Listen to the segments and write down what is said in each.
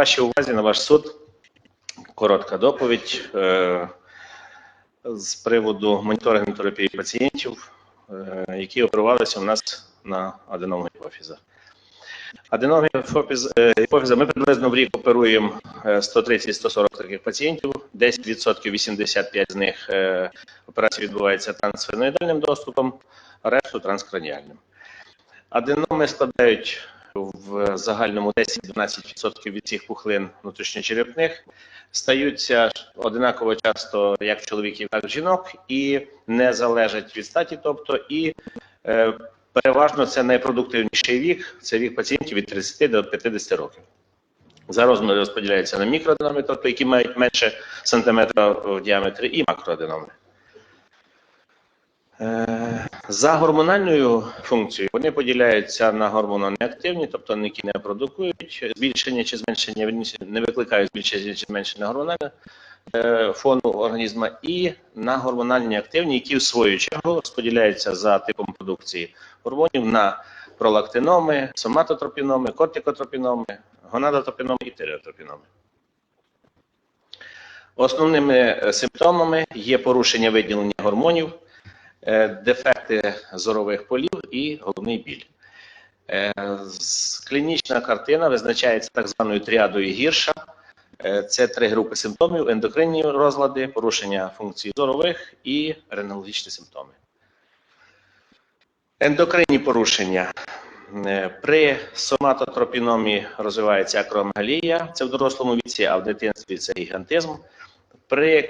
вашій увазі на ваш суд коротка доповідь е, з приводу моніторингу терапії пацієнтів, е, які оперувалися у нас на аденому гіпофіза. Аденомі гіпофіза ми приблизно в рік оперуємо е, 130-140 таких пацієнтів, 10% 85 з них е, операції відбуваються трансфеноїдальним доступом, а решту транскраніальним. Аденоми складають в загальному 10-12% від цих пухлин внутрішньочерепних, стаються одинаково часто як чоловіків, так і жінок, і не залежать від статі, тобто і е, переважно це найпродуктивніший вік, це вік пацієнтів від 30 до 50 років. За розміри розподіляються на мікроаденоми, тобто які мають менше сантиметра в діаметрі, і макроаденоми. Е, За гормональною функцією вони поділяються на гормононеактивні, тобто які не продукують збільшення чи зменшення, не викликають збільшення чи зменшення гормонального е, фону організму, і на гормональні активні, які в свою чергу розподіляються за типом продукції гормонів на пролактиноми, соматотропіноми, кортикотропіноми, гонадотропіноми і тиреотропіноми. Основними е, симптомами є порушення виділення гормонів, дефекти зорових полів і головний біль. Е, Клінічна картина визначається так званою тріадою гірша. Е, Це три групи симптомів: ендокринні розлади, порушення функцій зорових і ренологічні симптоми. Ендокринні порушення. Е, При соматотропіномі розвивається акромегалія, це в дорослому віці, а в дитинстві це гігантизм. При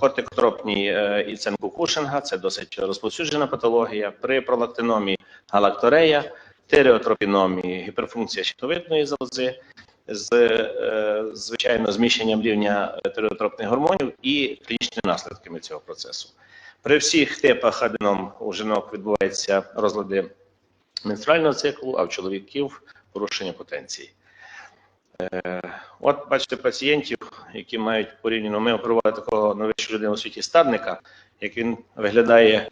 кортикотропній е, іценку Кушинга це досить розповсюджена патологія. При пролактиномі галакторея, тиреотропіномі гіперфункція щитовидної залози з е, звичайно зміщенням рівня тиреотропних гормонів і клінічними наслідками цього процесу. При всіх типах аденом у жінок відбуваються розлади менструального циклу, а в чоловіків порушення потенції. Е, От бачите пацієнтів, які мають порівняно. Ми оперували такого найвищого людину у світі стадника, як він виглядає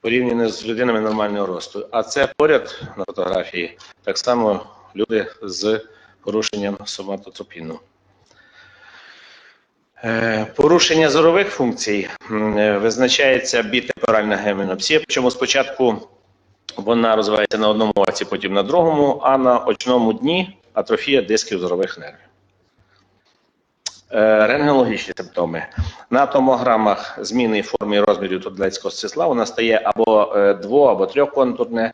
порівняно з людинами нормального росту. А це поряд на фотографії так само люди з порушенням соматотропіну. Е, Порушення зорових функцій е, визначається бітепоральна гемінопсія, причому спочатку вона розвивається на одному оці, потім на другому, а на очному дні атрофія дисків зорових нервів. Рентгенологічні симптоми. На томограмах зміни форми і розмірів тудлецького числа вона стає або дво, або трьохконтурне,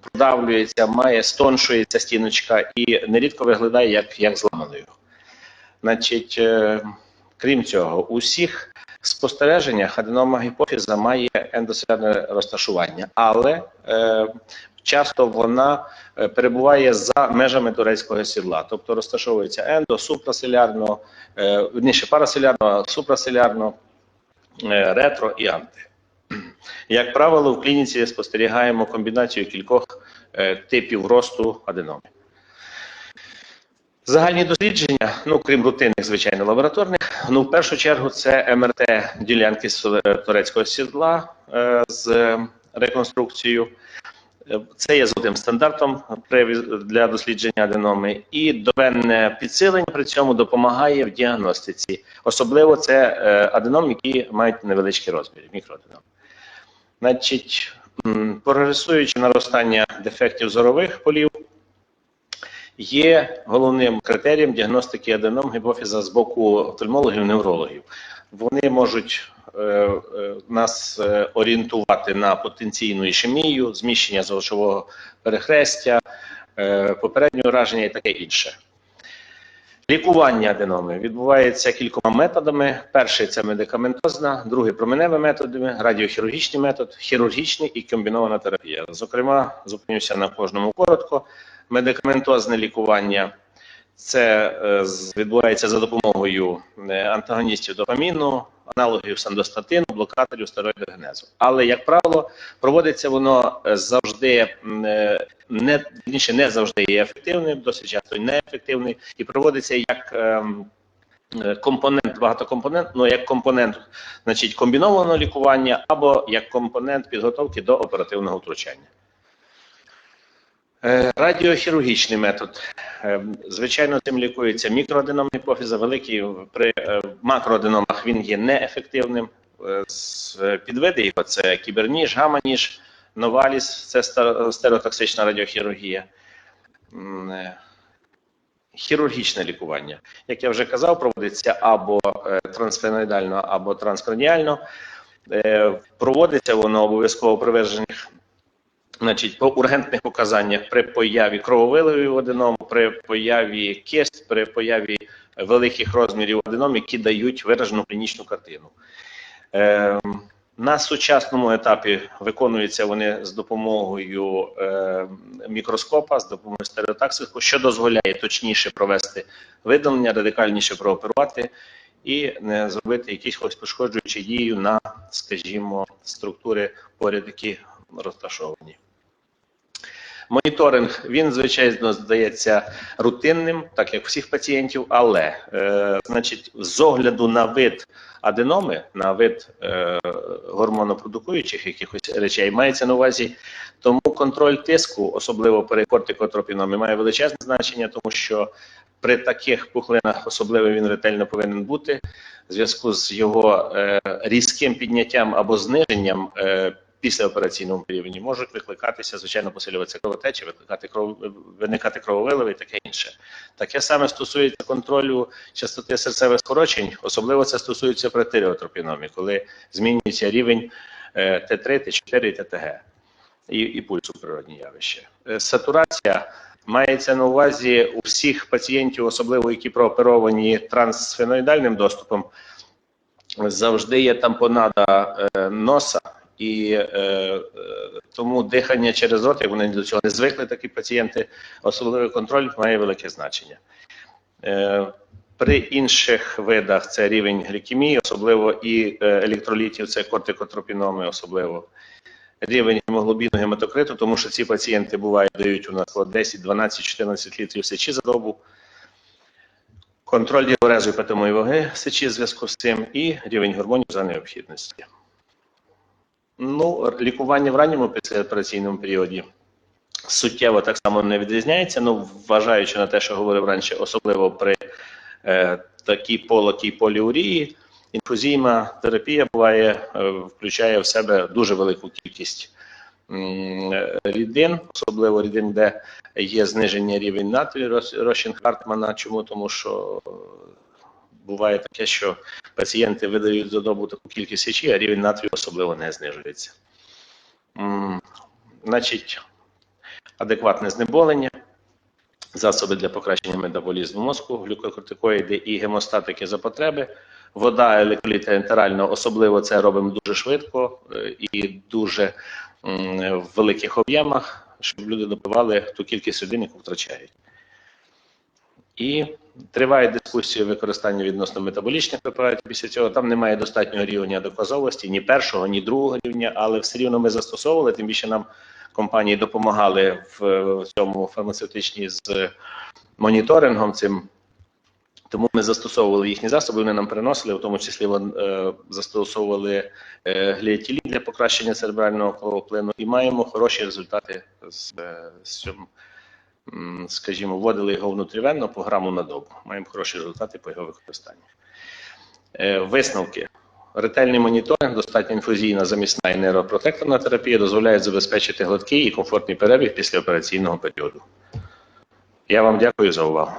продавлюється, має стоншується стіночка і нерідко виглядає як, як зламаною. Значить, крім цього, у всіх спостереженнях аденома гіпофіза має ендоселярне розташування, але часто вона е, перебуває за межами турецького сідла, тобто розташовується ендо, супраселярно, е, верніше параселярно, супраселярно, е, ретро і анти. Як правило, в клініці спостерігаємо комбінацію кількох е, типів росту аденоми. Загальні дослідження, ну крім рутинних, звичайно, лабораторних, ну в першу чергу це МРТ ділянки е, турецького сідла е, з реконструкцією. Це є золотим стандартом для дослідження аденоми, і довенне підсилення при цьому допомагає в діагностиці. Особливо це е, аденом, які мають невеличкі розміри, мікроаденом. Значить, прогресуючи наростання дефектів зорових полів, є головним критерієм діагностики аденом гіпофіза з боку офтальмологів неврологів. Вони можуть нас е, орієнтувати на потенційну ішемію, зміщення золочового перехрестя, е, попереднє ураження і таке інше. Лікування аденоми відбувається кількома методами. Перший це медикаментозна, другий променевими методами, радіохірургічний метод, хірургічний і комбінована терапія. Зокрема, зупинюся на кожному коротко. Медикаментозне лікування це е, відбувається за допомогою е, антагоністів допаміну, аналогів сандостатину, блокаторів стероїдогенезу. Але, як правило, проводиться воно е, завжди е, не вірніше, не завжди є ефективним, досить часто неефективний, і проводиться як ем, е, компонент багатокомпонентного, як компонент, значить, комбінованого лікування або як компонент підготовки до оперативного втручання. Е, Радіохірургічний метод. Е, Звичайно, цим лікується мікроаденом гіпофіза. Великий при е, макроаденомах він є неефективним. Підвиди його це кіберніж, гаманіж, новаліс, це стереотоксична радіохірургія. Хірургічне лікування, як я вже казав, проводиться або трансфеноїдально, або транскраніально. Проводиться воно обов'язково при Значить, по ургентних показаннях при появі крововиливів аденом, при появі кист, при появі великих розмірів аденом, які дають виражену клінічну картину. Е, на сучасному етапі виконуються вони з допомогою е, мікроскопа, з допомогою стереотаксику, що дозволяє точніше провести видалення, радикальніше прооперувати і не зробити якісь пошкоджуючі дію на, скажімо, структури поряд, які розташовані. Моніторинг він звичайно здається рутинним, так як всіх пацієнтів, але е, значить, з огляду на вид аденоми, на вид е, гормонопродукуючих якихось речей, мається на увазі. Тому контроль тиску, особливо при кортикотропіномі, має величезне значення, тому що при таких пухлинах особливо він ретельно повинен бути в зв'язку з його е, різким підняттям або зниженням. Е, післяопераційному періоді можуть викликатися, звичайно, посилюватися кровотечі, викликати кров, виникати крововиливи і таке інше. Таке саме стосується контролю частоти серцевих скорочень, особливо це стосується при тиреотропіномі, коли змінюється рівень е, Т3, Т4 і ТТГ і, і пульсу природні явища. Е, Сатурація мається на увазі у всіх пацієнтів, особливо які прооперовані трансфеноїдальним доступом, завжди є тампонада е, носа. І е, е, тому дихання через рот, вони до цього не звикли, такі пацієнти, особливий контроль має велике значення. Е, при інших видах це рівень глікемії, особливо і е, електролітів, це кортикотропіноми, особливо рівень гемоглобіну гематокриту, тому що ці пацієнти бувають, дають у нас 10, 12, 14 літрів сечі за добу. Контроль діорезу і питомої ваги сечі в зв'язку з цим і рівень гормонів за необхідності. Ну, лікування в ранньому післяопераційному періоді суттєво так само не відрізняється. Ну, вважаючи на те, що говорив раніше, особливо при е, такій полотій поліурії, інфузійна терапія буває, е, включає в себе дуже велику кількість е, рідин, особливо рідин, де є зниження рівень натрію, розчин Хартмана. Чому? Тому що буває таке, що пацієнти видають за добу таку кількість сечі, а рівень натрію особливо не знижується. Значить, адекватне знеболення, засоби для покращення метаболізму мозку, глюкокортикоїди і гемостатики за потреби. Вода, електроліти ентерально, особливо це робимо дуже швидко е, і дуже в великих об'ємах, щоб люди допивали ту кількість один, яку втрачають. І триває дискусія використання відносно метаболічних препаратів. Після цього там немає достатнього рівня доказовості, ні першого, ні другого рівня, але все рівно ми застосовували, тим більше нам компанії допомагали в, в цьому фармацевтичній з моніторингом цим. Тому ми застосовували їхні засоби, вони нам приносили, в тому числі е, застосовували е, гліатілін для покращення церебрального кровоплину і маємо хороші результати з, е, з цим скажімо, вводили його внутрівенно по граму на добу. Маємо хороші результати по його використанню. Е, Висновки. Ретельний моніторинг, достатньо інфузійна замісна і нейропротекторна терапія дозволяють забезпечити гладкий і комфортний перебіг після операційного періоду. Я вам дякую за увагу.